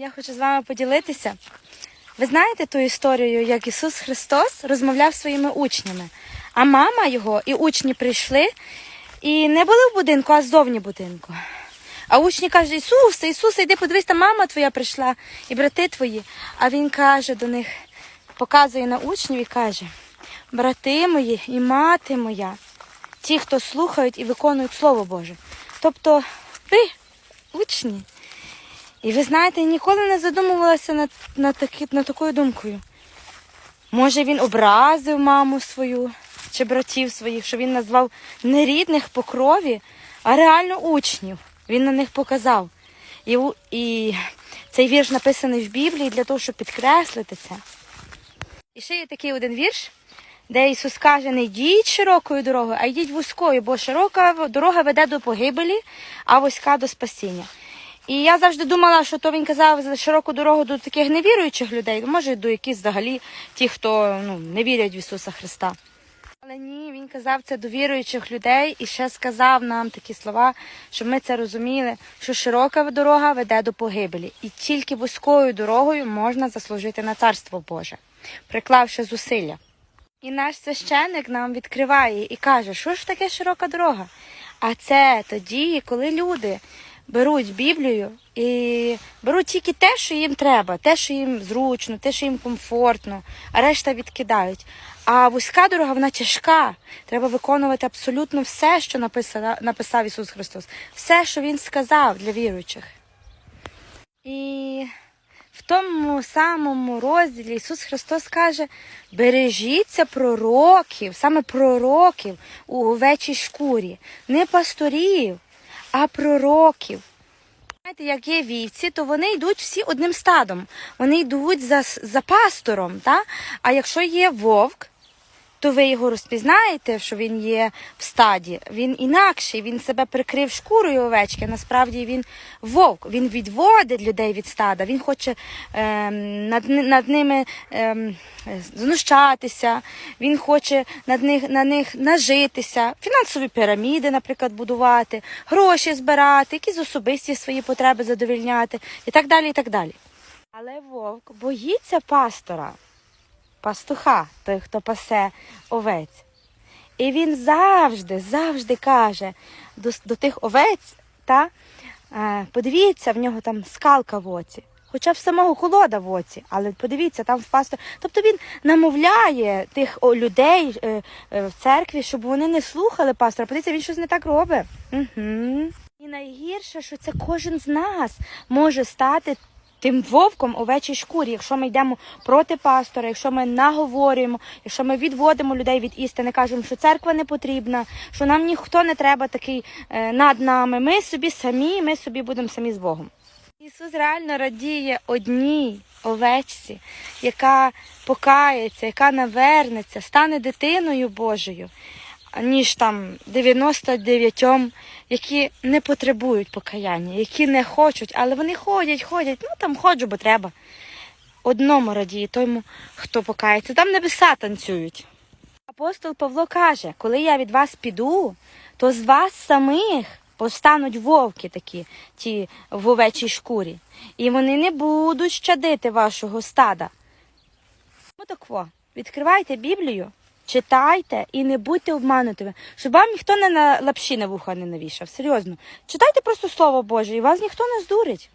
Я хочу з вами поділитися. Ви знаєте ту історію, як Ісус Христос розмовляв зі своїми учнями, а мама його і учні прийшли і не були в будинку, а ззовні будинку. А учні кажуть, Ісусе, Ісусе, йди подивись, там мама твоя прийшла і брати твої. А він каже до них, показує на учнів і каже: брати мої і мати моя, ті, хто слухають і виконують Слово Боже. Тобто ви, учні. І ви знаєте, я ніколи не задумувалася над, над, над такою думкою. Може, він образив маму свою чи братів своїх, що він назвав не рідних по крові, а реально учнів. Він на них показав. І, і цей вірш написаний в Біблії для того, щоб підкреслити це. І ще є такий один вірш, де Ісус каже, не йдіть широкою дорогою, а йдіть вузькою, бо широка дорога веде до погибелі, а вузька до спасіння. І я завжди думала, що то він казав за широку дорогу до таких невіруючих людей, може до якихось взагалі ті, хто ну, не вірять в Ісуса Христа. Але ні, він казав це до віруючих людей і ще сказав нам такі слова, щоб ми це розуміли, що широка дорога веде до погибелі, і тільки вузькою дорогою можна заслужити на царство Боже, приклавши зусилля. І наш священник нам відкриває і каже, що ж таке широка дорога? А це тоді, коли люди беруть Біблію і беруть тільки те, що їм треба, те, що їм зручно, те, що їм комфортно, а решта відкидають. А вузька дорога, вона тяжка. Треба виконувати абсолютно все, що написав, написав Ісус Христос, все, що Він сказав для віруючих. І в тому самому розділі Ісус Христос каже: бережіться пророків, саме пророків у овечій шкурі, не пасторів, а пророків. Знаєте, як є вівці, то вони йдуть всі одним стадом. Вони йдуть за, за пастором. Та? А якщо є вовк, то ви його розпізнаєте, що він є в стаді. Він інакший, він себе прикрив шкурою овечки. Насправді він вовк. Він відводить людей від стада. Він хоче ем, над, над ними ем, знущатися, він хоче над них, на них нажитися, фінансові піраміди, наприклад, будувати, гроші збирати, якісь особисті свої потреби задовільняти і так далі. і так далі. Але вовк боїться пастора пастуха, той, хто пасе овець. І він завжди, завжди каже до, до тих овець, та, е, подивіться, в нього там скалка в оці. Хоча б самого холода в оці, але подивіться, там в пастор. Тобто він намовляє тих о, людей е, е, в церкві, щоб вони не слухали пастора. Подивіться, він щось не так робить. Угу. І найгірше, що це кожен з нас може стати тим вовком овечій шкурі, якщо ми йдемо проти пастора, якщо ми наговорюємо, якщо ми відводимо людей від істини, кажемо, що церква не потрібна, що нам ніхто не треба такий е, над нами. Ми собі самі, ми собі будемо самі з Богом. Ісус реально радіє одній овечці, яка покається, яка навернеться, стане дитиною Божою, ніж там 99, які не потребують покаяння, які не хочуть, але вони ходять, ходять, ну там ходжу, бо треба. Одному радіє тому, хто покається. Там небеса танцюють. Апостол Павло каже: коли я від вас піду, то з вас самих повстануть вовки такі, ті в овечій шкурі, і вони не будуть щадити вашого стада. Ну так во, відкривайте Біблію, читайте і не будьте обманутими, щоб вам ніхто не на лапші на вуха не навішав. Серйозно. Читайте просто Слово Боже, і вас ніхто не здурить.